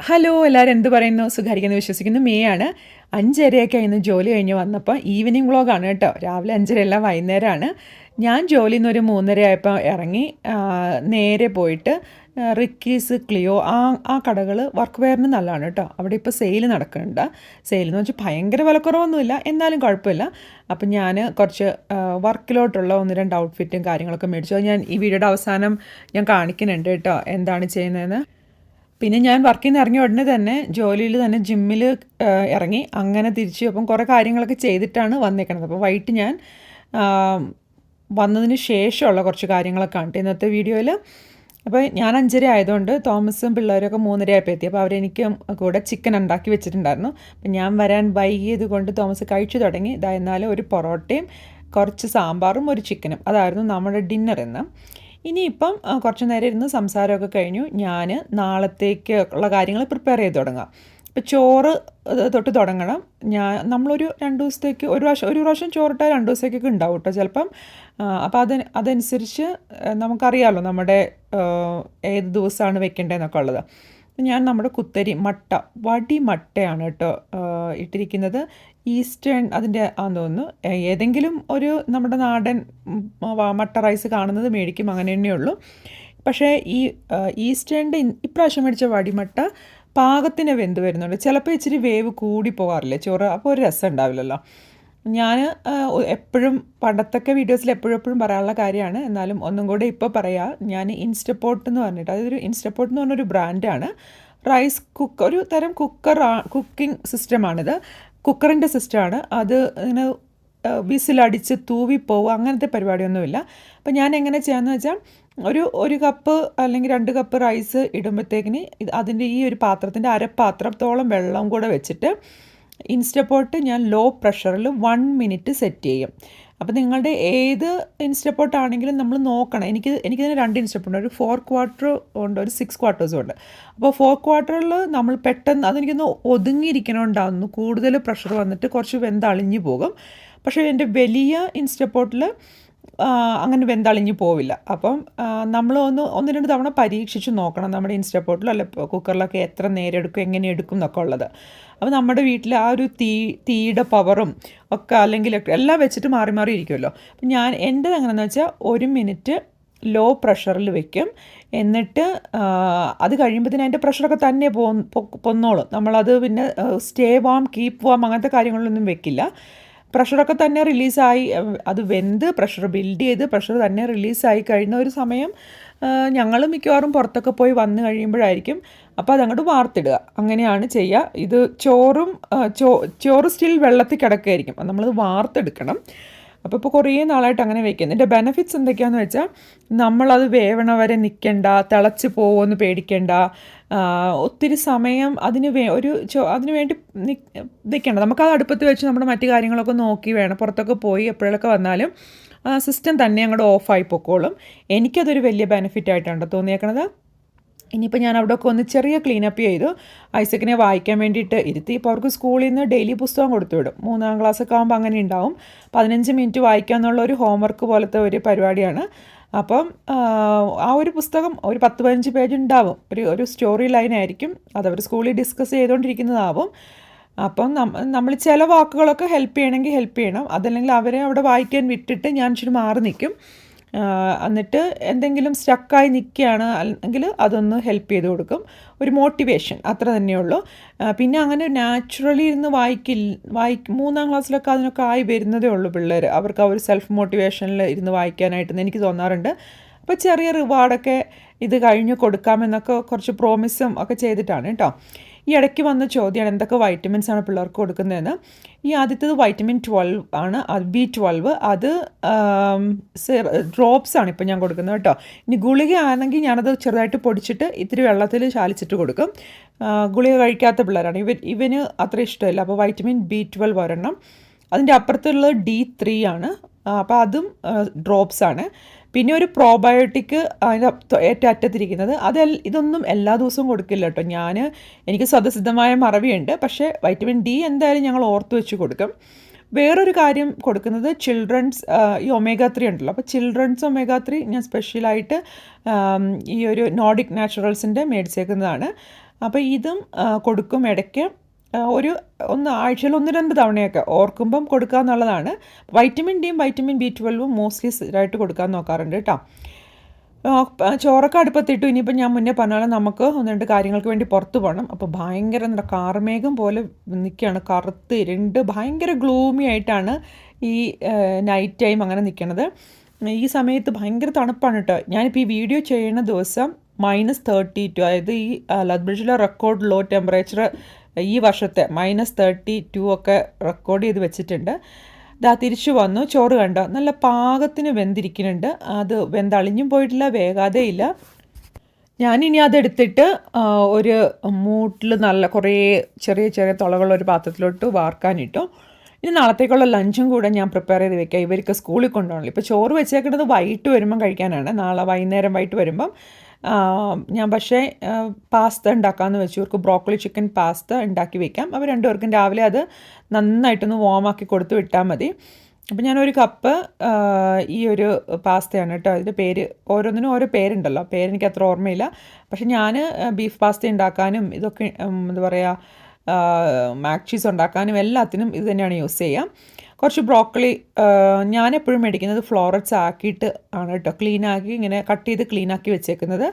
Hello എല്ലാവരും എന്ത് പറയുന്നു? സുഖാരിക്കുന്നു വിശ്വസിക്കുന്നു. മേ ആണ്. അഞ്ചരയൊക്കെ ഇന്ന് ജോലി കഴിഞ്ഞ് വന്നപ്പോൾ ഈവനിങ് വ്ളോഗാണ് കേട്ടോ. രാവിലെ അഞ്ചരയല്ല വൈകുന്നേരമാണ്. ഞാൻ ജോലിയിൽ നിന്ന് ഒരു മൂന്നര ആയപ്പോൾ ഇറങ്ങി നേരെ പോയിട്ട് റിക്കീസ് ക്ലിയോ ആ ആ കടകൾ വർക്ക് വെയറിന് നല്ലതാണ് കേട്ടോ. അവിടെ ഇപ്പോൾ സെയിൽ നടക്കുന്നുണ്ട്. സെയിൽ എന്ന് വെച്ചാൽ ഭയങ്കര വിലക്കുറവൊന്നുമില്ല. എന്നാലും കുഴപ്പമില്ല. അപ്പം ഞാൻ കുറച്ച് വർക്കിലോട്ടുള്ള ഒന്ന് രണ്ട് ഔട്ട്ഫിറ്റും കാര്യങ്ങളൊക്കെ മേടിച്ചു. ഞാൻ ഈ വീഡിയോയുടെ അവസാനം ഞാൻ കാണിക്കുന്നുണ്ട് കേട്ടോ. എന്താണ് ചെയ്യുന്നതെന്ന്. പിന്നെ ഞാൻ വർക്കിൽ നിന്ന് ഇറങ്ങിയ ഉടനെ തന്നെ ജോലിയിൽ തന്നെ ജിമ്മിൽ ഇറങ്ങി. അങ്ങനെ തിരിച്ചു അപ്പം കുറേ കാര്യങ്ങളൊക്കെ ചെയ്തിട്ടാണ് വന്നേക്കണത്. അപ്പോൾ വൈകിട്ട് ഞാൻ വന്നതിന് ശേഷമുള്ള കുറച്ച് കാര്യങ്ങളൊക്കെ കണ്ടു ഇന്നത്തെ വീഡിയോയിൽ അപ്പോൾ ഞാൻ അഞ്ചര ആയതുകൊണ്ട് തോമസും പിള്ളേരൊക്കെ മൂന്നര ആയപ്പോൾ എത്തി അപ്പോൾ അവരെനിക്ക് കൂടെ ചിക്കൻ ഉണ്ടാക്കി വെച്ചിട്ടുണ്ടായിരുന്നു. അപ്പം ഞാൻ വരാൻ വൈകിയത് കൊണ്ട് തോമസ് കഴിച്ചു തുടങ്ങി. ഇതായിരുന്നാലും ഒരു പൊറോട്ടയും കുറച്ച് സാമ്പാറും ഒരു ചിക്കനും അതായിരുന്നു നമ്മുടെ ഡിന്നർ ഇന്ന്. ഇനിയിപ്പം കുറച്ച് നേരം ഇരുന്ന് സംസാരമൊക്കെ കഴിഞ്ഞു. ഞാൻ നാളത്തേക്ക് ഉള്ള കാര്യങ്ങൾ പ്രിപ്പയർ ചെയ്ത് തുടങ്ങാം. ഇപ്പം ചോറ് തൊട്ട് തുടങ്ങണം. ഞാൻ നമ്മളൊരു രണ്ട് ദിവസത്തേക്ക് ഒരു പ്രാവശ്യം ഒരു പ്രാവശ്യം ചോറിട്ടാൽ രണ്ട് ദിവസത്തേക്കൊക്കെ ഉണ്ടാവും കേട്ടോ ചിലപ്പം. അപ്പോൾ അത് അതനുസരിച്ച് നമുക്കറിയാമല്ലോ നമ്മുടെ ഏത് ദിവസമാണ് വെക്കേണ്ടതെന്നൊക്കെ ഉള്ളത്. ഞാൻ നമ്മുടെ കുത്തരി മട്ട വടി മട്ടയാണ് കേട്ടോ ഇട്ടിരിക്കുന്നത്. ഈസ്റ്റേൺ അതിന്റെ ആണെന്ന് തോന്നുന്നു. ഏതെങ്കിലും ഒരു നമ്മുടെ നാടൻ മട്ട റൈസ് കാണുന്നത് മേടിക്കും അങ്ങനെ തന്നെയുള്ളൂ പക്ഷേ ഈ ഈസ്റ്റേണിന്റെ ഇപ്രാവശ്യം മേടിച്ച വടിമട്ട പാകത്തിന് വെന്ത് വരുന്നുണ്ട്. ചിലപ്പോൾ ഇച്ചിരി വേവ് കൂടി പോകാറില്ലേ ചോറ്? അപ്പോൾ ഒരു രസം ഉണ്ടാവില്ലല്ലോ. ഞാൻ എപ്പോഴും പണ്ടത്തൊക്കെ വീഡിയോസിൽ എപ്പോഴും എപ്പോഴും പറയാനുള്ള കാര്യമാണ്. എന്നാലും ഒന്നും കൂടെ ഇപ്പോൾ പറയാം. ഞാൻ ഇൻസ്റ്റപ്പോട്ട് എന്ന് പറഞ്ഞിട്ട് അതൊരു ഇൻസ്റ്റപ്പോട്ട് എന്ന് പറഞ്ഞൊരു ബ്രാൻഡാണ്. റൈസ് കുക്ക് ഒരു തരം കുക്കർ കുക്കിംഗ് സിസ്റ്റമാണിത്. കുക്കറിന്റെ സിസ്റ്റമാണ്. അത് ഇങ്ങനെ വിസിലടിച്ച് തൂവിപ്പോവുക അങ്ങനത്തെ പരിപാടിയൊന്നുമില്ല. അപ്പം ഞാൻ എങ്ങനെ ചെയ്യാമെന്ന് വെച്ചാൽ ഒരു ഒരു കപ്പ് അല്ലെങ്കിൽ രണ്ട് കപ്പ് റൈസ് ഇടുമ്പോഴത്തേക്കിന് അതിന്റെ ഈ ഒരു പാത്രത്തിന്റെ അരപ്പാത്രത്തോളം വെള്ളം കൂടെ വെച്ചിട്ട് ഇൻസ്റ്റപ്പോട്ട് ഞാൻ ലോ പ്രഷറിൽ വൺ മിനിറ്റ് സെറ്റ് ചെയ്യും. അപ്പോൾ നിങ്ങളുടെ ഏത് ഇൻസ്റ്റപ്പോട്ട് ആണെങ്കിലും നമ്മൾ നോക്കണം. എനിക്ക് എനിക്കിതിന് രണ്ട് ഇൻസ്റ്റപ്പുണ്ട് ഒരു ഫോർ ക്വാർട്ടർ ഉണ്ട് ഒരു സിക്സ് ക്വാർട്ടേഴ്സും ഉണ്ട്. അപ്പോൾ ഫോർ ക്വാർട്ടറിൽ നമ്മൾ പെട്ടെന്ന് അതെനിക്കൊന്ന് ഒതുങ്ങിയിരിക്കണമുണ്ടാകുന്നു കൂടുതൽ പ്രഷർ വന്നിട്ട് കുറച്ച് വെന്തളിഞ്ഞു പോകും. പക്ഷേ എന്റെ വലിയ ഇൻസ്റ്റപ്പോട്ടിൽ അങ്ങനെ വെന്തളിഞ്ഞ് പോവില്ല. അപ്പം നമ്മൾ ഒന്ന് ഒന്ന് രണ്ട് തവണ പരീക്ഷിച്ച് നോക്കണം നമ്മുടെ ഇൻസ്റ്റപ്പോട്ടിലോ അല്ല കുക്കറിലൊക്കെ എത്ര നേരം എടുക്കും എങ്ങനെ എടുക്കും എന്നൊക്കെ ഉള്ളത്. അപ്പോൾ നമ്മുടെ വീട്ടിൽ ആ ഒരു തീ തീയുടെ പവറും ഒക്കെ അല്ലെങ്കിൽ എല്ലാം വെച്ചിട്ട് മാറി മാറി ഇരിക്കുമല്ലോ അപ്പം ഞാൻ എന്റെ എങ്ങനെയാണെന്ന് വെച്ചാൽ ഒരു മിനിറ്റ് ലോ പ്രഷറിൽ വെക്കും. എന്നിട്ട് അത് കഴിയുമ്പോഴത്തേന് അതിന്റെ പ്രഷറൊക്കെ തന്നെ പൊന്നോളും. നമ്മളത് പിന്നെ സ്റ്റേ വാം കീപ്പ് വാം അങ്ങനത്തെ കാര്യങ്ങളൊന്നും വെക്കില്ല. പ്രഷറൊക്കെ തന്നെ റിലീസായി അത് വെന്ത് പ്രഷർ ബിൽഡ് ചെയ്ത് പ്രഷർ തന്നെ റിലീസായി കഴിഞ്ഞ ഒരു സമയം ഞങ്ങൾ മിക്കവാറും പുറത്തൊക്കെ പോയി വന്നു കഴിയുമ്പോഴായിരിക്കും. അപ്പോൾ അതങ്ങോട്ട് വാർത്തിടുക. അങ്ങനെയാണ് ചെയ്യുക ഇത് ചോറും ചോ ചോറ് സ്റ്റിൽ വെള്ളത്തിൽ കിടക്കുകയായിരിക്കും നമ്മളത് വാർത്തെടുക്കണം. അപ്പോൾ ഇപ്പോൾ കുറേ നാളായിട്ട് അങ്ങനെ വയ്ക്കുന്നു ഇതിന്റെ ബെനഫിറ്റ്സ് എന്തൊക്കെയാണെന്ന് വെച്ചാൽ നമ്മളത് വേവണ വരെ നിൽക്കണ്ട തിളച്ച് പോകുമെന്ന് പേടിക്കണ്ട ഒത്തിരി സമയം അതിന് വേ ഒരു അതിന് വേണ്ടി നിൽക്കേണ്ട അത് അടുപ്പത്ത് വെച്ച് നമ്മുടെ മറ്റു കാര്യങ്ങളൊക്കെ നോക്കി വേണം. പുറത്തൊക്കെ പോയി എപ്പോഴൊക്കെ വന്നാലും സിസ്റ്റം തന്നെ അങ്ങോട്ട് ഓഫായി പൊക്കോളും. എനിക്കതൊരു വലിയ ബെനിഫിറ്റ് ആയിട്ടാണ് തോന്നിയേക്കണത്. ഇനിയിപ്പോൾ ഞാൻ അവിടെയൊക്കെ ഒന്ന് ചെറിയ ക്ലീനപ്പ് ചെയ്തു. ഐസക്കിനെ വായിക്കാൻ വേണ്ടിയിട്ട് ഇരുത്തി. ഇപ്പോൾ അവർക്ക് സ്കൂളിൽ നിന്ന് ഡെയിലി പുസ്തകം കൊടുത്തു വിടും. മൂന്നാം ക്ലാസ്സൊക്കെ ആകുമ്പോൾ അങ്ങനെ ഉണ്ടാവും. പതിനഞ്ച് മിനിറ്റ് വായിക്കുക എന്നുള്ള ഒരു ഹോംവർക്ക് പോലത്തെ ഒരു പരിപാടിയാണ്. അപ്പം ആ, ഒരു പുസ്തകം ഒരു പത്ത് പതിനഞ്ച് പേജ് ഉണ്ടാവും. ഒരു ഒരു സ്റ്റോറി ലൈനായിരിക്കും അതവർ സ്കൂളിൽ ഡിസ്കസ് ചെയ്തുകൊണ്ടിരിക്കുന്നതാവും അപ്പം നമ്മൾ ചില വാക്കുകളൊക്കെ ഹെൽപ്പ് ചെയ്യണമെങ്കിൽ ഹെൽപ്പ് ചെയ്യണം. അതല്ലെങ്കിൽ അവരെ അവിടെ വായിക്കാൻ വിട്ടിട്ട് ഞാൻ ഇച്ചിരി മാറി നിൽക്കും. എന്നിട്ട് എന്തെങ്കിലും സ്റ്റക്കായി നിൽക്കുകയാണ് അല്ലെങ്കിൽ അതൊന്ന് ഹെൽപ്പ് ചെയ്ത് കൊടുക്കും. ഒരു മോട്ടിവേഷൻ അത്ര തന്നെയുള്ളൂ പിന്നെ അങ്ങനെ നാച്ചുറലി ഇരുന്ന് വായിക്കില്ല വായി മൂന്നാം ക്ലാസ്സിലൊക്കെ അതിനൊക്കെ ആയി വരുന്നതേ ഉള്ളൂ പിള്ളേർ അവർക്ക് ആ ഒരു സെൽഫ് മോട്ടിവേഷനിൽ ഇരുന്ന് വായിക്കാനായിട്ടെന്ന് എനിക്ക് തോന്നാറുണ്ട്. അപ്പോൾ ചെറിയ റിവാർഡൊക്കെ ഇത് കഴിഞ്ഞ് കൊടുക്കാമെന്നൊക്കെ കുറച്ച് പ്രോമിസും ഒക്കെ ചെയ്തിട്ടാണ് കേട്ടോ. ഈ ഇടയ്ക്ക് വന്ന ചോദ്യമാണ് എന്തൊക്കെ വൈറ്റമിൻസ് ആണ് പിള്ളേർക്ക് കൊടുക്കുന്നതെന്ന്. ഈ ആദ്യത്തേത് വൈറ്റമിൻ ട്വൽവ് ആണ് ബി ട്വൽവ് അത് ഡ്രോപ്സ് ആണ് ഇപ്പോൾ ഞാൻ കൊടുക്കുന്നത് കേട്ടോ. ഇനി ഗുളിക ആണെങ്കിൽ ഞാനത് ചെറുതായിട്ട് പൊടിച്ചിട്ട് ഇത്തിരി വെള്ളത്തിൽ ചാലിച്ചിട്ട് കൊടുക്കും. ഗുളിക കഴിക്കാത്ത പിള്ളേരാണ്. ഇവ ഇവന് അത്ര ഇഷ്ടമില്ല. അപ്പോൾ വൈറ്റമിൻ ബി ട്വൽവ് ഒരെണ്ണം. അതിന്റെ അപ്പുറത്തുള്ളത് ഡി ത്രീ ആണ്. അപ്പോൾ അതും ഡ്രോപ്സ് ആണ്. പിന്നെ ഒരു പ്രോബയോട്ടിക് അതിന്റെ ഏറ്റവും അറ്റത്തിരിക്കുന്നത്. അത് ഇതൊന്നും എല്ലാ ദിവസവും കൊടുക്കില്ല കേട്ടോ ഞാൻ എനിക്ക് സ്വതസിദ്ധമായ മറവിയുണ്ട്. പക്ഷേ വൈറ്റമിൻ ഡി എന്തായാലും ഞങ്ങൾ ഓർത്ത് വെച്ച് കൊടുക്കും. വേറൊരു കാര്യം കൊടുക്കുന്നത് ചിൽഡ്രൻസ് ഈ ഒമേഗ ത്രീ ഉണ്ടല്ലോ. അപ്പോൾ ചിൽഡ്രൻസ് ഒമേഗ ത്രീ ഞാൻ സ്പെഷ്യലായിട്ട് ഈ ഒരു നോഡിക് നാച്ചുറൽസിന്റെ മേടിച്ചേക്കുന്നതാണ്. അപ്പോൾ ഇതും കൊടുക്കും ഇടയ്ക്ക്. ഒരു ഒന്ന് ആഴ്ചയിൽ ഒന്ന് രണ്ട് തവണയൊക്കെ ഓർക്കുമ്പം കൊടുക്കുക എന്നുള്ളതാണ് വൈറ്റമിൻ ഡിയും വൈറ്റമിൻ ബി ട്വൽവും മോസ്റ്റ്ലി സ്ഥിരമായിട്ട് കൊടുക്കാൻ നോക്കാറുണ്ട് കേട്ടോ ചോറൊക്കെ അടുപ്പത്തിട്ടു. ഇനിയിപ്പോൾ ഞാൻ മുന്നേ പറഞ്ഞ പോലെ നമുക്ക് ഒന്ന് രണ്ട് കാര്യങ്ങൾക്ക് വേണ്ടി പുറത്ത് പോകണം അപ്പോൾ ഭയങ്കര എന്താ കാർമേഘം പോലെ നിൽക്കുകയാണ് കറുത്ത് ഇരുണ്ട് ഭയങ്കര ഗ്ലൂമി ആയിട്ടാണ് ഈ നൈറ്റ് ടൈം അങ്ങനെ നിൽക്കണത് ഈ സമയത്ത് ഭയങ്കര തണുപ്പാണ് കേട്ടോ ഞാനിപ്പോൾ ഈ വീഡിയോ ചെയ്യുന്ന ദിവസം മൈനസ് തേർട്ടി ടു അതായത് ഈ ലത് ബ്രിഡ്ജിലെ റെക്കോർഡ് ലോ ടെമ്പറേച്ചർ ഈ വർഷത്തെ മൈനസ് തേർട്ടി ടു ഒക്കെ റെക്കോർഡ് ചെയ്ത് വെച്ചിട്ടുണ്ട്. ദാ തിരിച്ചു വന്നു. ചോറ് കണ്ടോ? നല്ല പാകത്തിന് വെന്തിരിക്കുന്നുണ്ട്. അത് വെന്തളിഞ്ഞും പോയിട്ടില്ല വേകാതെ ഇല്ല ഞാനിനി അതെടുത്തിട്ട് ഒരു മൂട്ടിൽ നല്ല കുറേ ചെറിയ ചെറിയ തുളകളൊരു ഒരു പാത്രത്തിലോട്ട് വാർക്കാനിട്ടു. ഇനി നാളത്തേക്കുള്ള ലഞ്ചും കൂടെ ഞാൻ പ്രിപ്പയർ ചെയ്ത് വെക്കാം. ഇവർക്ക് സ്കൂളിൽ കൊണ്ടുപോകണല്ലോ. ഇപ്പോൾ ചോറ് വെച്ചേക്കുന്നത് വൈകിട്ട് വരുമ്പം കഴിക്കാനാണ്. നാളെ വൈകുന്നേരം വൈകിട്ട് വരുമ്പം ഞാൻ പക്ഷേ പാസ്ത ഉണ്ടാക്കാമെന്ന് വെച്ചു. ഇവർക്ക് ബ്രോക്കോളി ചിക്കൻ പാസ്ത ഉണ്ടാക്കി വെക്കാം. അപ്പോൾ രണ്ടുപേർക്കും രാവിലെ അത് നന്നായിട്ടൊന്ന് വോമാക്കി കൊടുത്ത് വിട്ടാൽ മതി. അപ്പോൾ ഞാനൊരു കപ്പ് ഈ ഒരു പാസ്തയാണ് കേട്ടോ. അതിന്റെ പേര് ഓരോന്നിനും ഓരോ പേരുണ്ടല്ലോ. പേരെനിക്ക് അത്ര ഓർമ്മയില്ല. പക്ഷേ ഞാൻ ബീഫ് പാസ്ത ഉണ്ടാക്കാനും ഇതൊക്കെ എന്താ പറയുക മാക് ചീസ് ഉണ്ടാക്കാനും എല്ലാത്തിനും ഇത് തന്നെയാണ് യൂസ് ചെയ്യുക കുറച്ച് ബ്രോക്കളി ഞാൻ എപ്പോഴും മേടിക്കുന്നത് ഫ്ലോററ്റ്സ് ആക്കിയിട്ട് ആണ് കേട്ടോ ക്ലീനാക്കി ഇങ്ങനെ കട്ട് ചെയ്ത് ക്ലീനാക്കി വെച്ചേക്കുന്നത്.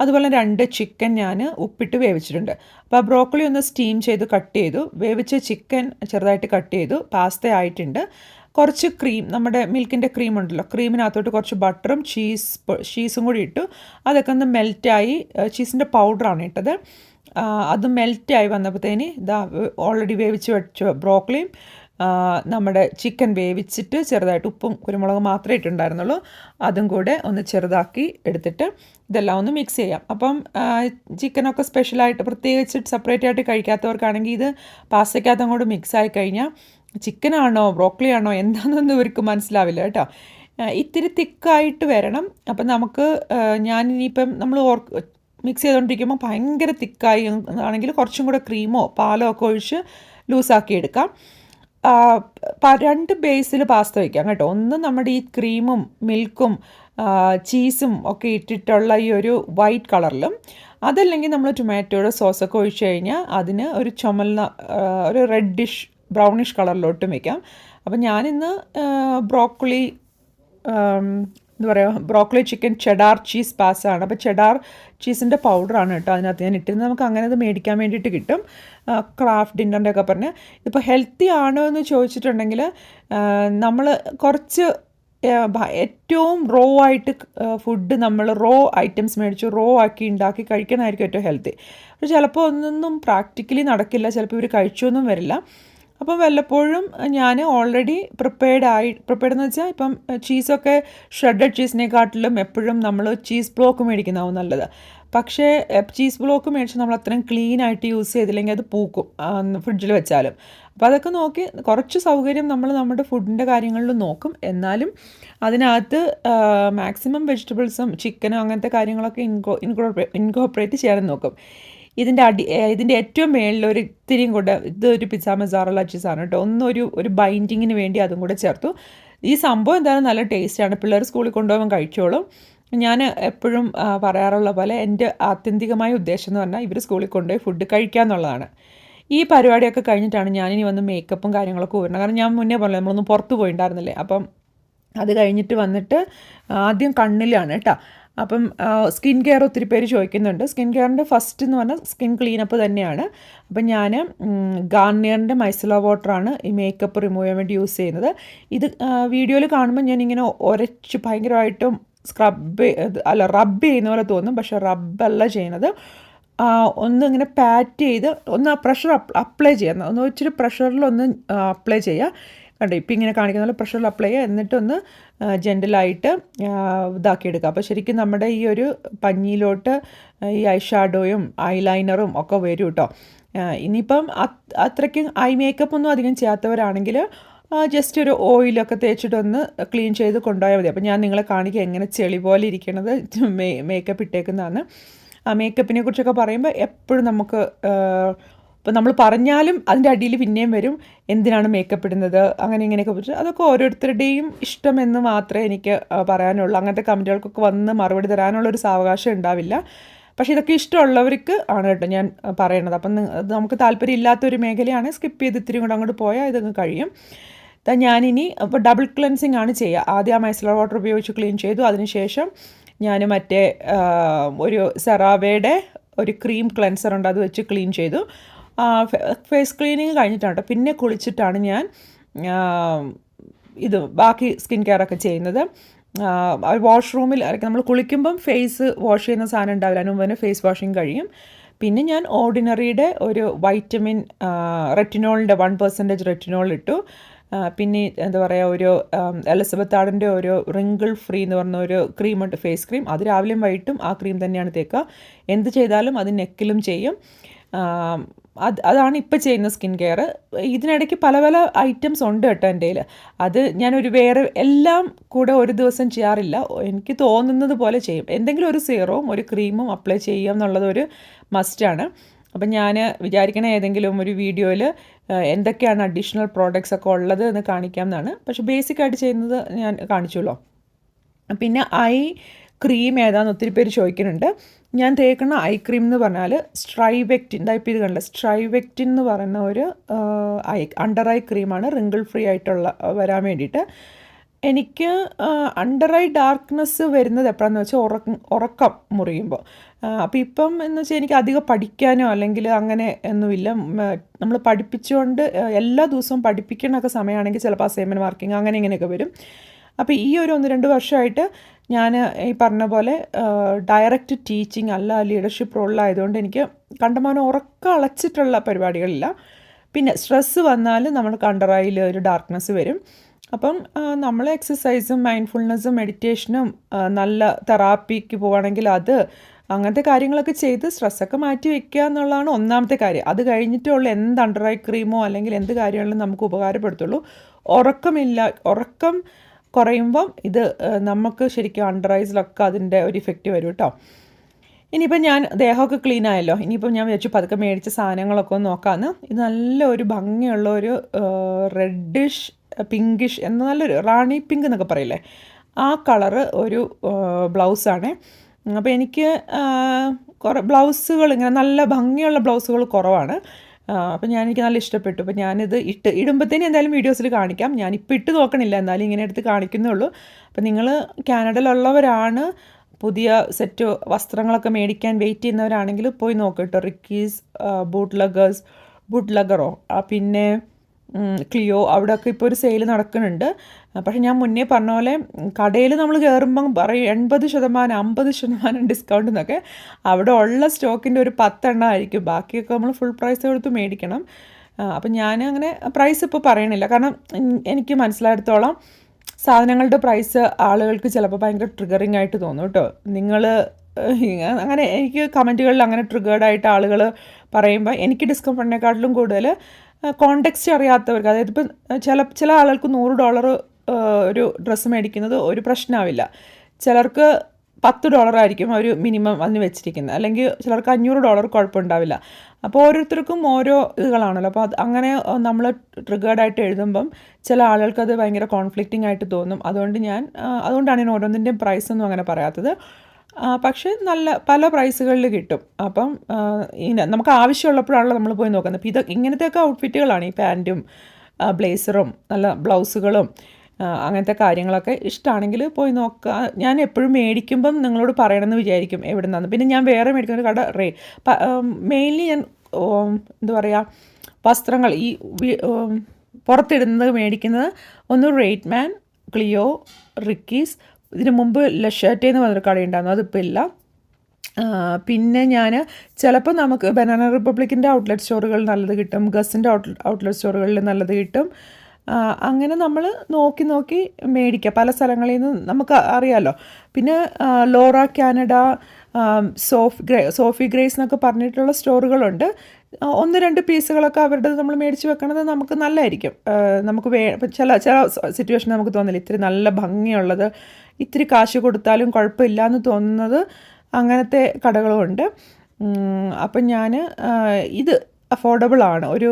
അതുപോലെ രണ്ട് ചിക്കൻ ഞാൻ ഉപ്പിട്ട് വേവിച്ചിട്ടുണ്ട്. അപ്പോൾ ആ ബ്രോക്കളി ഒന്ന് സ്റ്റീം ചെയ്ത് കട്ട് ചെയ്തു. വേവിച്ച ചിക്കൻ ചെറുതായിട്ട് കട്ട് ചെയ്തു. പാസ്ത ആയിട്ടുണ്ട്. കുറച്ച് ക്രീം നമ്മുടെ മിൽക്കിന്റെ ക്രീം ഉണ്ടല്ലോ. ക്രീമിനകത്തോട്ട് കുറച്ച് ബട്ടറും ചീസ് ചീസും കൂടി ഇട്ടു. അതൊക്കെ ഒന്ന് മെൽറ്റായി ചീസിന്റെ പൗഡറാണ് ഇട്ടത്. അത് മെൽറ്റായി വന്നപ്പോഴത്തേന് ഇതാ ഓൾറെഡി വേവിച്ച് വെച്ച ബ്രോക്കലിയും ആ, നമ്മുടെ ചിക്കൻ വേവിച്ചിട്ട് ചെറുതായിട്ട് ഉപ്പും കുരുമുളകും മാത്രമേ ഇട്ടുണ്ടായിരുന്നുള്ളൂ അതും കൂടെ ഒന്ന് ചെറുതാക്കി എടുത്തിട്ട് ഇതെല്ലാം ഒന്ന് മിക്സ് ചെയ്യാം. അപ്പം ചിക്കനൊക്കെ സ്പെഷ്യലായിട്ട് പ്രത്യേകിച്ച് സെപ്പറേറ്റ് ആയിട്ട് കഴിക്കാത്തവർക്കാണെങ്കിൽ ഇത് പാസ്തയ്ക്കകത്ത് അങ്ങോട്ട് മിക്സ് ആയി കഴിഞ്ഞാൽ ചിക്കനാണോ ബ്രോക്കലി ആണോ എന്താണെന്നൊന്നും ഇവർക്ക് മനസ്സിലാവില്ല കേട്ടോ. ഇത്തിരി തിക്കായിട്ട് വരണം. അപ്പം നമുക്ക് ഞാൻ ഞാനിനിയിപ്പം നമ്മൾ ഓർക്ക് മിക്സ് ചെയ്തുകൊണ്ടിരിക്കുമ്പോൾ ഭയങ്കര തിക്കായി ആണെങ്കിൽ കുറച്ചും കൂടെ ക്രീമോ പാലോ ഒക്കെ ഒഴിച്ച് ലൂസാക്കി എടുക്കാം. രണ്ട് ബേസിൽ പാസ്ത വയ്ക്കാം കേട്ടോ. ഒന്ന് നമ്മുടെ ഈ ക്രീമും മിൽക്കും ചീസും ഒക്കെ ഇട്ടിട്ടുള്ള ഈ ഒരു വൈറ്റ് കളറിലും അതല്ലെങ്കിൽ നമ്മൾ ടൊമാറ്റോയുടെ സോസൊക്കെ ഒഴിച്ച് കഴിഞ്ഞാൽ അതിന് ഒരു ചുമന്ന ഒരു റെഡിഷ് ബ്രൗണിഷ് കളറിലോട്ടും വയ്ക്കാം അപ്പം ഞാനിന്ന് ബ്രോക്കോളി എന്താ പറയുക ബ്രോക്കോളി ചിക്കൻ ചെഡാർ ചീസ് പാസ്സാണ് അപ്പോൾ ചെഡാർ ചീസിന്റെ പൗഡറാണ് കേട്ടോ അതിനകത്ത് ഞാൻ ഇട്ടിരുന്നത്. നമുക്ക് അങ്ങനെ അത് മേടിക്കാൻ വേണ്ടിയിട്ട് കിട്ടും. ക്രാഫ്റ്റ് ഡിന്നറിന്റെ ഒക്കെ പറഞ്ഞ്. ഇപ്പോൾ ഹെൽത്തി ആണോ എന്ന് ചോദിച്ചിട്ടുണ്ടെങ്കിൽ നമ്മൾ കുറച്ച് ഏറ്റവും റോ ആയിട്ട് ഫുഡ് നമ്മൾ റോ ഐറ്റംസ് മേടിച്ച് റോ ആക്കി ഉണ്ടാക്കി കഴിക്കണമായിരിക്കും ഏറ്റവും ഹെൽത്തി പക്ഷെ ചിലപ്പോൾ ഒന്നൊന്നും പ്രാക്ടിക്കലി നടക്കില്ല. ചിലപ്പോൾ ഇവർ കഴിച്ചൊന്നും വരില്ല. അപ്പം വല്ലപ്പോഴും ഞാൻ ഓൾറെഡി പ്രിപ്പയർഡ് ആയി പ്രിപ്പയർഡ് എന്ന് വെച്ചാൽ ഇപ്പം ചീസൊക്കെ ഷ്രെഡഡ് ചീസിനെക്കാട്ടിലും എപ്പോഴും നമ്മൾ ചീസ് ബ്ലോക്ക് മേടിക്കുന്നതാവും നല്ലത്. പക്ഷേ ചീസ് ബ്ലോക്ക് മേടിച്ച് നമ്മൾ അത്രയും ക്ലീൻ ആയിട്ട് യൂസ് ചെയ്തില്ലെങ്കിൽ അത് പൂക്കും ഫ്രിഡ്ജിൽ വെച്ചാലും. അപ്പോൾ അതൊക്കെ നോക്കി കുറച്ച് സൗകര്യം നമ്മൾ നമ്മുടെ ഫുഡിന്റെ കാര്യങ്ങളിൽ നോക്കും. എന്നാലും അതിനകത്ത് മാക്സിമം വെജിറ്റബിൾസും ചിക്കനും അങ്ങനത്തെ കാര്യങ്ങളൊക്കെ ഇൻകോ ഇൻകോപ്പറേറ്റ് ചെയ്യാൻ നോക്കും. ഇതിന്റെ അടി ഇതിന്റെ ഏറ്റവും മേളിലൊരു ഇത്തിരിയും കൂടെ ഇതൊരു പിസ്സ മസാറല ചീസാണ് കേട്ടോ. ഒന്നൊരു ഒരു ബൈൻഡിങ്ങിന് വേണ്ടി അതും കൂടെ ചേർത്തു. ഈ സംഭവം എന്തായാലും നല്ല ടേസ്റ്റാണ് പിള്ളേർ സ്കൂളിൽ കൊണ്ടുപോകാൻ കഴിച്ചോളും. ഞാൻ എപ്പോഴും പറയാറുള്ള പോലെ എന്റെ ആത്യന്തികമായ ഉദ്ദേശം എന്ന് പറഞ്ഞാൽ ഇവർ സ്കൂളിൽ കൊണ്ടുപോയി ഫുഡ് കഴിക്കുക എന്നുള്ളതാണ് ഈ പരിപാടിയൊക്കെ കഴിഞ്ഞിട്ടാണ് ഞാനിനി വന്ന് മേക്കപ്പും കാര്യങ്ങളൊക്കെ വരുന്നത് കാരണം ഞാൻ മുന്നേ പറഞ്ഞു നമ്മളൊന്ന് പുറത്ത് പോയിട്ടുണ്ടായിരുന്നില്ലേ അപ്പം അത് കഴിഞ്ഞിട്ട് വന്നിട്ട് ആദ്യം കണ്ണിലാണ് കേട്ടോ. അപ്പം സ്കിൻ കെയർ ഒത്തിരി പേര് ചോദിക്കുന്നുണ്ട്. സ്കിൻ കെയറിന്റെ ഫസ്റ്റ് എന്ന് പറഞ്ഞാൽ സ്കിൻ ക്ലീനപ്പ് തന്നെയാണ്. അപ്പം ഞാൻ ഗാർണിയറിന്റെ മൈസല വാട്ടറാണ് ഈ മേക്കപ്പ് റിമൂവ് ചെയ്യാൻ വേണ്ടി യൂസ് ചെയ്യുന്നത്. ഇത് വീഡിയോയിൽ കാണുമ്പോൾ ഞാനിങ്ങനെ ഒരച്ച് ഭയങ്കരമായിട്ടും സ്ക്രബ് അല്ല റബ്ബ് ചെയ്യുന്ന പോലെ തോന്നും. പക്ഷേ റബ്ബല്ല ചെയ്യുന്നത്. ഒന്ന് ഇങ്ങനെ പാറ്റ് ചെയ്ത് ഒന്ന് പ്രഷർ അപ്ലൈ ചെയ്യാം. ഒന്ന് ഇച്ചിരി പ്രഷറിലൊന്ന് അപ്ലൈ ചെയ്യുക. കണ്ടോ ഇപ്പം ഇങ്ങനെ കാണിക്കുന്ന പോലെ പ്രഷറിൽ അപ്ലൈ ചെയ്യുക. എന്നിട്ടൊന്ന് ജെന്റലായിട്ട് ഇതാക്കിയെടുക്കുക. അപ്പോൾ ശരിക്കും നമ്മുടെ ഈ ഒരു പഞ്ഞിയിലോട്ട് ഈ ഐ ഷാഡോയും ഐലൈനറും ഒക്കെ വരും കേട്ടോ ഇനിയിപ്പം അത്രയ്ക്കും ഐ മേക്കപ്പ് ഒന്നും അധികം ചെയ്യാത്തവരാണെങ്കിൽ ജസ്റ്റ് ഒരു ഓയിലൊക്കെ തേച്ചിട്ടൊന്ന് ക്ലീൻ ചെയ്ത് കൊണ്ടുപോയാൽ മതി. അപ്പോൾ ഞാൻ നിങ്ങളെ കാണിക്കുക എങ്ങനെ ചെളി പോലെ ഇരിക്കണത് മേക്കപ്പ് ഇട്ടേക്കുന്നതാണ്. ആ മേക്കപ്പിനെ കുറിച്ചൊക്കെ പറയുമ്പോൾ എപ്പോഴും നമുക്ക് ഇപ്പം നമ്മൾ പറഞ്ഞാലും അതിന്റെ അടിയിൽ പിന്നെയും വരും. എന്തിനാണ് മേക്കപ്പ് ഇടുന്നത്? അങ്ങനെ ഇങ്ങനെയൊക്കെ പറ്റും. അതൊക്കെ ഓരോരുത്തരുടെയും ഇഷ്ടമെന്ന് മാത്രമേ എനിക്ക് പറയാനുള്ളൂ. അങ്ങനത്തെ കമന്റുകൾക്കൊക്കെ വന്ന് മറുപടി തരാനുള്ള ഒരു സാവകാശം ഉണ്ടാവില്ല. പക്ഷേ ഇതൊക്കെ ഇഷ്ടമുള്ളവർക്ക് ആണ് കേട്ടോ ഞാൻ പറയണത്. അപ്പം നമുക്ക് താല്പര്യം ഇല്ലാത്തൊരു മേഖലയാണ്. സ്കിപ്പ് ചെയ്ത് ഇത്തിരി കൂടെ അങ്ങോട്ട് പോയാൽ ഇതങ്ങ് കഴിയും. ഞാനിനി അപ്പോൾ ഡബിൾ ക്ലെൻസിങ് ആണ് ചെയ്യുക. ആദ്യം ആ മൈസലർ വാട്ടർ ഉപയോഗിച്ച് ക്ലീൻ ചെയ്തു. അതിനുശേഷം ഞാൻ മറ്റേ ഒരു സെറാവയുടെ ഒരു ക്രീം ക്ലെൻസർ ഉണ്ട്. അത് വെച്ച് ക്ലീൻ ചെയ്തു. ഫേസ് ക്ലീനിങ് കഴിഞ്ഞിട്ടാണ് കേട്ടോ പിന്നെ കുളിച്ചിട്ടാണ് ഞാൻ ഇത് ബാക്കി സ്കിൻ കെയർ ഒക്കെ ചെയ്യുന്നത്. വാഷ്റൂമിൽ നമ്മൾ കുളിക്കുമ്പം ഫേസ് വാഷ് ചെയ്യുന്ന സാധനം ഉണ്ടാവില്ല. അതിന് മുമ്പ് തന്നെ ഫേസ് വാഷിങ് കഴിയും. പിന്നെ ഞാൻ ഓർഡിനറിയുടെ ഒരു വൈറ്റമിൻ റെറ്റിനോളിന്റെ വൺ പെർസെന്റേജ് റെറ്റിനോൾ ഇട്ടു. പിന്നെ എന്താ പറയുക ഒരു എലിസബത്ത് ആടിന്റെ ഒരു റിങ്കിൾ ഫ്രീ എന്ന് പറഞ്ഞ ഒരു ക്രീമുണ്ട് ഫേസ് ക്രീം അത് രാവിലെയും വൈകിട്ടും ആ ക്രീം തന്നെയാണ് തേക്കുക. എന്ത് ചെയ്താലും അത് നെക്കിലും ചെയ്യും. അത് അതാണ് ഇപ്പോൾ ചെയ്യുന്ന സ്കിൻ കെയർ. ഇതിനിടയ്ക്ക് പല പല ഐറ്റംസ് ഉണ്ട് കേട്ടോ എന്റെ അത് ഞാനൊരു വേറെ എല്ലാം കൂടെ ഒരു ദിവസം ചെയ്യാറില്ല. എനിക്ക് തോന്നുന്നത് പോലെ ചെയ്യും. എന്തെങ്കിലും ഒരു സീറവും ഒരു ക്രീമും അപ്ലൈ ചെയ്യുക എന്നുള്ളത് ഒരു മസ്റ്റാണ് അപ്പം ഞാൻ വിചാരിക്കണ ഏതെങ്കിലും ഒരു വീഡിയോയിൽ എന്തൊക്കെയാണ് അഡീഷണൽ പ്രോഡക്റ്റ്സ് ഒക്കെ ഉള്ളത് എന്ന് കാണിക്കാം എന്നാണ്. പക്ഷേ ബേസിക്കായിട്ട് ചെയ്യുന്നത് ഞാൻ കാണിച്ചുള്ളൂ. പിന്നെ ഐ ക്രീം ഏതാന്ന് ഒത്തിരി പേര് ചോദിക്കുന്നുണ്ട്. ഞാൻ തേക്കുന്ന ഐ ക്രീം എന്ന് പറഞ്ഞാൽ സ്ട്രൈവെക്റ്റിൻ ഇതായിപ്പോൾ ഇത് കണ്ട? സ്ട്രൈവെക്റ്റിൻ എന്ന് പറയുന്ന ഒരു ഐ അണ്ടർ ഐ ക്രീമാണ് റിങ്കിൾ ഫ്രീ ആയിട്ടുള്ള വരാൻ വേണ്ടിയിട്ട്. എനിക്ക് അണ്ടർ ഐ ഡാർക്ക്നെസ് വരുന്നത് എപ്പോഴാന്ന് വെച്ചാൽ ഉറക്കം ഉറക്കം മുറിയുമ്പോൾ. അപ്പോൾ ഇപ്പം എന്ന് വെച്ചാൽ എനിക്ക് അധികം പഠിക്കാനോ അല്ലെങ്കിൽ അങ്ങനെ ഒന്നുമില്ല. നമ്മൾ പഠിപ്പിച്ചുകൊണ്ട് എല്ലാ ദിവസവും പഠിപ്പിക്കണൊക്കെ സമയമാണെങ്കിൽ ചിലപ്പോൾ അസൈൻമെന്റ് മാർക്കിങ് അങ്ങനെ ഇങ്ങനെയൊക്കെ വരും. അപ്പോൾ ഈ ഒരു ഒന്ന് രണ്ട് വർഷമായിട്ട് ഞാൻ ഈ പറഞ്ഞ പോലെ ഡയറക്റ്റ് ടീച്ചിങ് അല്ല ലീഡർഷിപ്പ് റോളിലായതുകൊണ്ട് എനിക്ക് കണ്ടമാനം ഉറക്കം അളച്ചിട്ടുള്ള പരിപാടികളില്ല. പിന്നെ സ്ട്രെസ്സ് വന്നാൽ നമ്മൾ കണ്ടറായിൽ ഒരു ഡാർക്ക്നെസ് വരും. അപ്പം നമ്മൾ എക്സസൈസും മൈൻഡ്ഫുൾനെസ്സും മെഡിറ്റേഷനും നല്ല തെറാപ്പിക്ക് പോവുകയാണെങ്കിൽ അത് അങ്ങനത്തെ കാര്യങ്ങളൊക്കെ ചെയ്ത് സ്ട്രെസ്സൊക്കെ മാറ്റി വെക്കുക എന്നുള്ളതാണ് ഒന്നാമത്തെ കാര്യം. അത് കഴിഞ്ഞിട്ടുള്ള എന്ത് അണ്ടർ ഐ ക്രീമോ അല്ലെങ്കിൽ എന്ത് കാര്യങ്ങളും നമുക്ക് ഉപകാരപ്പെടുത്തുള്ളൂ. ഉറക്കമില്ല ഉറക്കം കുറയുമ്പം ഇത് നമുക്ക് ശരിക്കും അണ്ടർ ഐസിലൊക്കെ അതിന്റെ ഒരു ഇഫക്റ്റ് വരും കേട്ടോ ഇനിയിപ്പം ഞാൻ ദേഹമൊക്കെ ക്ലീൻ ആയല്ലോ. ഇനിയിപ്പം ഞാൻ വിചാരിച്ചു പതുക്കെ മേടിച്ച സാധനങ്ങളൊക്കെ ഒന്ന് നോക്കാമെന്ന് ഇത് നല്ല ഒരു ഭംഗിയുള്ള ഒരു റെഡിഷ് പിങ്കിഷ് എന്ന നല്ലൊരു റാണി പിങ്ക് എന്നൊക്കെ പറയില്ലേ? ആ കളറ് ഒരു ബ്ലൗസാണ്. അപ്പോൾ എനിക്ക് കുറേ ബ്ലൗസുകൾ ഇങ്ങനെ നല്ല ഭംഗിയുള്ള ബ്ലൗസുകൾ കുറവാണ്. അപ്പോൾ ഞാൻ എനിക്ക് നല്ല ഇഷ്ടപ്പെട്ടു. അപ്പോൾ ഞാനിത് ഇട്ട് ഇടുമ്പോഴത്തേനും എന്തായാലും വീഡിയോസിൽ കാണിക്കാം. ഞാനിപ്പോൾ ഇട്ട് നോക്കണില്ല. എന്നാലും ഇങ്ങനെ എടുത്ത് കാണിക്കുന്നേ ഉള്ളൂ അപ്പോൾ നിങ്ങൾ കാനഡയിലുള്ളവരാണ്. പുതിയ സെറ്റ് വസ്ത്രങ്ങളൊക്കെ മേടിക്കാൻ വെയിറ്റ് ചെയ്യുന്നവരാണെങ്കിൽ പോയി നോക്കട്ടോ റിക്കീസ് ബൂട്ട് ലഗേഴ്സ് ബൂട്ട് ലഗറോ പിന്നെ ക്ലിയോ അവിടെയൊക്കെ ഇപ്പോൾ ഒരു സെയിൽ നടക്കുന്നുണ്ട്. പക്ഷെ ഞാൻ മുന്നേ പറഞ്ഞ പോലെ കടയിൽ നമ്മൾ കയറുമ്പം പറയും എൺപത് ശതമാനം അമ്പത് ശതമാനം ഡിസ്കൗണ്ട് എന്നൊക്കെ. അവിടെ ഉള്ള സ്റ്റോക്കിന്റെ ഒരു പത്തെണ്ണം ആയിരിക്കും. ബാക്കിയൊക്കെ നമ്മൾ ഫുൾ പ്രൈസ് കൊടുത്ത് മേടിക്കണം. അപ്പം ഞാൻ അങ്ങനെ പ്രൈസ് ഇപ്പോൾ പറയണില്ല. കാരണം എനിക്ക് മനസ്സിലായിടത്തോളം സാധനങ്ങളുടെ പ്രൈസ് ആളുകൾക്ക് ചിലപ്പോൾ ഭയങ്കര ട്രിഗറിങ് ആയിട്ട് തോന്നും കേട്ടോ. നിങ്ങൾ അങ്ങനെ എനിക്ക് കമന്റുകളിൽ അങ്ങനെ ട്രിഗേർഡ് ആയിട്ട് ആളുകൾ പറയുമ്പോൾ എനിക്ക് ഡിസ്കംഫർട്ടിനെക്കാട്ടിലും കൂടുതൽ കോണ്ടെക്സ്റ്റ് അറിയാത്തവർക്ക് അതായത് ഇപ്പം ചില ചില ആളുകൾക്ക് നൂറ് ഡോളർ ഒരു ഡ്രസ്സ് മേടിക്കുന്നത് ഒരു പ്രശ്നമാവില്ല ചിലർക്ക് പത്ത് ഡോളർ ആയിരിക്കും ഒരു മിനിമം അതിന് വെച്ചിരിക്കുന്നത്. അല്ലെങ്കിൽ ചിലർക്ക് അഞ്ഞൂറ് ഡോളർ കുഴപ്പമുണ്ടാവില്ല. അപ്പോൾ ഓരോരുത്തർക്കും ഓരോ ഇതുകളാണല്ലോ. അപ്പോൾ അത് അങ്ങനെ നമ്മൾ ട്രിഗേർഡായിട്ട് എഴുതുമ്പം ചില ആളുകൾക്ക് അത് ഭയങ്കര കോൺഫ്ലിക്റ്റിംഗ് ആയിട്ട് തോന്നും. അതുകൊണ്ട് ഞാൻ അതുകൊണ്ടാണ് ഞാൻ ഓരോന്നിന്റെയും പ്രൈസ് ഒന്നും അങ്ങനെ പറയാത്തത്. പക്ഷേ നല്ല പല പ്രൈസുകളിൽ കിട്ടും. അപ്പം നമുക്ക് ആവശ്യമുള്ളപ്പോഴാണല്ലോ നമ്മൾ പോയി നോക്കുന്നത്. അപ്പോൾ ഇത് ഇങ്ങനത്തെയൊക്കെ ഔട്ട്ഫിറ്റുകളാണ് ഈ പാന്റും ബ്ലേസറും നല്ല ബ്ലൗസുകളും അങ്ങനത്തെ കാര്യങ്ങളൊക്കെ ഇഷ്ടമാണെങ്കിൽ പോയി നോക്കുക ഞാൻ എപ്പോഴും മേടിക്കുമ്പം നിങ്ങളോട് പറയണമെന്ന് വിചാരിക്കും എവിടെ നിന്നാണ് പിന്നെ ഞാൻ വേറെ മേടിക്കുന്ന ഒരു കട റേ മെയിൻലി ഞാൻ എന്താ പറയുക വസ്ത്രങ്ങൾ ഈ പുറത്തിടുന്നത് മേടിക്കുന്നത് ഒന്ന് റേറ്റ് മാൻ ക്ലിയോ റിക്കീസ് ഇതിന് മുമ്പ് ലഷേറ്റെ എന്ന് പറഞ്ഞൊരു കടയുണ്ടായിരുന്നു അതിപ്പോൾ ഇല്ല. പിന്നെ ഞാൻ ചിലപ്പോൾ നമുക്ക് ബനാന റിപ്പബ്ലിക്കിന്റെ ഔട്ട്ലെറ്റ് സ്റ്റോറുകളിൽ നല്ലത് കിട്ടും. ഗസിന്റെ ഔട്ട്ലെറ്റ് സ്റ്റോറുകളിൽ നല്ലത് കിട്ടും. അങ്ങനെ നമ്മൾ നോക്കി നോക്കി മേടിക്കുക പല സ്ഥലങ്ങളിൽ നിന്ന് നമുക്ക് അറിയാമല്ലോ പിന്നെ Laura Canada Soph Grey Sophie Grace എന്നൊക്കെ പറഞ്ഞിട്ടുള്ള സ്റ്റോറുകളുണ്ട് ഒന്ന് രണ്ട് പീസുകളൊക്കെ അവരുടെ നമ്മൾ മേടിച്ച് വെക്കണത് നമുക്ക് നല്ലതായിരിക്കും. നമുക്ക് വേ ചില ചില സിറ്റുവേഷൻ നമുക്ക് തോന്നില്ല. ഇത്തിരി നല്ല ഭംഗിയുള്ളത് ഇത്തിരി കാശ് കൊടുത്താലും കുഴപ്പമില്ല എന്ന് തോന്നുന്നത് അങ്ങനത്തെ കടകളുമുണ്ട് അപ്പം ഞാൻ ഇത് അഫോർഡബിൾ ആണ്. ഒരു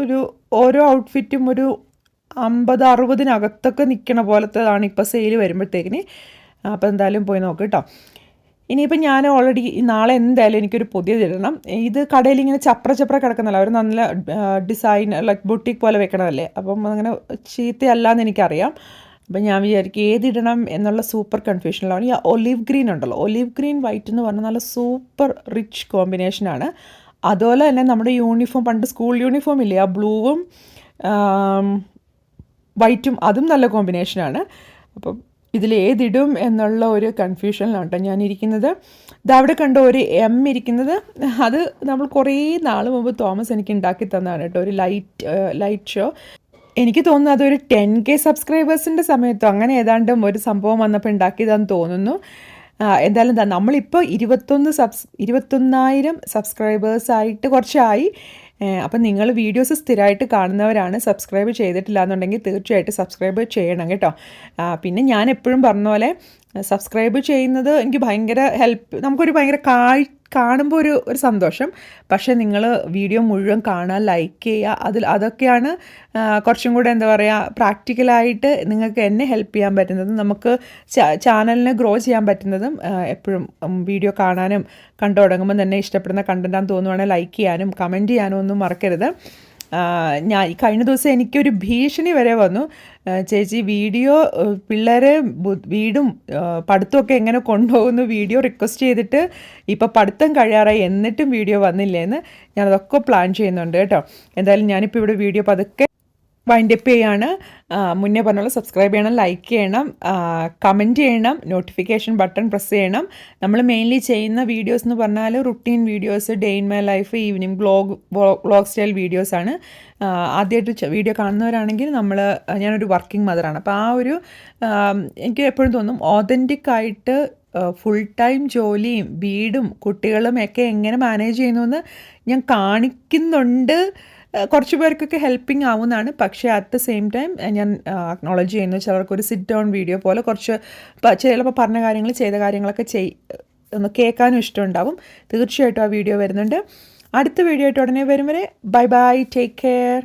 ഒരു ഓരോ ഔട്ട്ഫിറ്റും ഒരു അമ്പത് അറുപതിനകത്തൊക്കെ നിൽക്കണ പോലത്തേതാണ് ഇപ്പോൾ സെയിൽ വരുമ്പോഴത്തേക്കിന്. അപ്പോൾ എന്തായാലും പോയി നോക്ക് കേട്ടോ ഇനിയിപ്പോൾ ഞാൻ ഓൾറെഡി നാളെ എന്തായാലും എനിക്കൊരു പുതിയ തരണം ഇത് കടയിൽ ഇങ്ങനെ ചപ്ര ചപ്ര കിടക്കുന്നല്ല അവർ നല്ല ഡിസൈൻ ലൈക്ക് ബുട്ടിക് പോലെ വെക്കണമല്ലേ അപ്പം അങ്ങനെ ചീത്തയല്ല എന്ന് എനിക്കറിയാം. അപ്പം ഞാൻ വിചാരിക്കും ഏതിടണം എന്നുള്ള സൂപ്പർ കൺഫ്യൂഷനിലാണ്. ഈ ഒലീവ് ഗ്രീൻ ഉണ്ടല്ലോ. ഒലീവ് ഗ്രീൻ വൈറ്റ് എന്ന് പറഞ്ഞാൽ നല്ല സൂപ്പർ റിച്ച് കോമ്പിനേഷനാണ് അതുപോലെ തന്നെ നമ്മുടെ യൂണിഫോം പണ്ട് സ്കൂൾ യൂണിഫോം ഇല്ലേ? ആ ബ്ലൂവും വൈറ്റും അതും നല്ല കോമ്പിനേഷനാണ് അപ്പം ഇതിൽ ഏതിടും എന്നുള്ള ഒരു കൺഫ്യൂഷനിലാണ് കേട്ടോ ഞാനിരിക്കുന്നത് ഇത് അവിടെ കണ്ട ഒരു എം ഇരിക്കുന്നത്. അത് നമ്മൾ കുറേ നാൾ മുമ്പ് തോമസ് എനിക്ക് ഉണ്ടാക്കി തന്നതാണ് കേട്ടോ. ഒരു ലൈറ്റ് ലൈറ്റ് ഷോ. എനിക്ക് തോന്നുന്നു അതൊരു ടെൻ കെ സബ്സ്ക്രൈബേഴ്സിന്റെ സമയത്തോ അങ്ങനെ ഏതാണ്ടും ഒരു സംഭവം വന്നപ്പോൾ ഉണ്ടാക്കിയതാന്ന് തോന്നുന്നു. എന്തായാലും എന്താ നമ്മളിപ്പോൾ ഇരുപത്തൊന്ന് സബ്സ് ഇരുപത്തൊന്നായിരം സബ്സ്ക്രൈബേഴ്സായിട്ട് കുറച്ചായി. അപ്പം നിങ്ങൾ വീഡിയോസ് സ്ഥിരമായിട്ട് കാണുന്നവരാണ് സബ്സ്ക്രൈബ് ചെയ്തിട്ടില്ല എന്നുണ്ടെങ്കിൽ തീർച്ചയായിട്ടും സബ്സ്ക്രൈബ് ചെയ്യണം കേട്ടോ. പിന്നെ ഞാൻ എപ്പോഴും പറഞ്ഞ പോലെ സബ്സ്ക്രൈബ് ചെയ്യുന്നത് എനിക്ക് ഭയങ്കര ഹെൽപ്പ് നമുക്കൊരു ഭയങ്കര കാഴ് കാണുമ്പോൾ ഒരു ഒരു സന്തോഷം. പക്ഷേ നിങ്ങൾ വീഡിയോ മുഴുവൻ കാണുക ലൈക്ക് ചെയ്യുക അതിൽ അതൊക്കെയാണ് കുറച്ചും കൂടെ എന്താ പറയുക പ്രാക്ടിക്കലായിട്ട് നിങ്ങൾക്ക് എന്നെ ഹെൽപ്പ് ചെയ്യാൻ പറ്റുന്നതും നമുക്ക് ചാനലിനെ ഗ്രോ ചെയ്യാൻ പറ്റുന്നതും എപ്പോഴും വീഡിയോ കാണാനും കണ്ടു തുടങ്ങുമ്പോൾ തന്നെ ഇഷ്ടപ്പെടുന്ന കണ്ടന്റാന്ന് തോന്നുവാണെങ്കിൽ ലൈക്ക് ചെയ്യാനും കമന്റ് ചെയ്യാനും ഒന്നും മറക്കരുത്. ഞാൻ കഴിഞ്ഞ ദിവസം എനിക്കൊരു ഭീഷണി വരെ വന്നു. ചേച്ചി വീഡിയോ പിള്ളേരെ വീടും പഠിത്തമൊക്കെ എങ്ങനെ കൊണ്ടുപോകുന്നു വീഡിയോ റിക്വസ്റ്റ് ചെയ്തിട്ട് ഇപ്പോൾ പഠിത്തം കഴിയാറായി. എന്നിട്ടും വീഡിയോ വന്നില്ലേന്ന് ഞാനതൊക്കെ പ്ലാൻ ചെയ്യുന്നുണ്ട് കേട്ടോ. എന്തായാലും ഞാനിപ്പോൾ ഇവിടെ വീഡിയോ പതുക്കെ വൈൻഡപ്പ് ചെയ്യാണ്. മുന്നേ പറഞ്ഞോളൂ സബ്സ്ക്രൈബ് ചെയ്യണം ലൈക്ക് ചെയ്യണം കമന്റ് ചെയ്യണം നോട്ടിഫിക്കേഷൻ ബട്ടൺ പ്രസ് ചെയ്യണം. നമ്മൾ മെയിൻലി ചെയ്യുന്ന വീഡിയോസ് എന്ന് പറഞ്ഞാൽ routine videos day in my life evening blog vlog style വീഡിയോസാണ് ആദ്യമായിട്ട് വീഡിയോ കാണുന്നവരാണെങ്കിൽ നമ്മൾ ഞാനൊരു വർക്കിംഗ് മദറാണ് അപ്പോൾ ആ ഒരു എനിക്ക് എപ്പോഴും തോന്നും ഓതന്റിക് ആയിട്ട് ഫുൾ ടൈം ജോലിയും വീടും കുട്ടികളും ഒക്കെ എങ്ങനെ മാനേജ് ചെയ്യുന്നു എന്ന് ഞാൻ കാണിക്കുന്നുണ്ട്. കുറച്ച് പേർക്കൊക്കെ ഹെൽപ്പിംഗ് ആവുന്നതാണ്. പക്ഷേ അറ്റ് ദ സെയിം ടൈം ഞാൻ അക്നോളജ് ചെയ്യുന്നു ചിലർക്ക് ഒരു സിറ്റ് ഡൗൺ വീഡിയോ പോലെ കുറച്ച് ചിലപ്പോൾ പറഞ്ഞ കാര്യങ്ങൾ ചെയ്ത കാര്യങ്ങളൊക്കെ ചെയ് ഒന്ന് കേൾക്കാനും ഇഷ്ടമുണ്ടാവും. തീർച്ചയായിട്ടും ആ വീഡിയോ വരുന്നുണ്ട്. അടുത്ത വീഡിയോ ആയിട്ട് ഉടനെ വരും വരെ ബൈ ബൈ ടേക്ക് കെയർ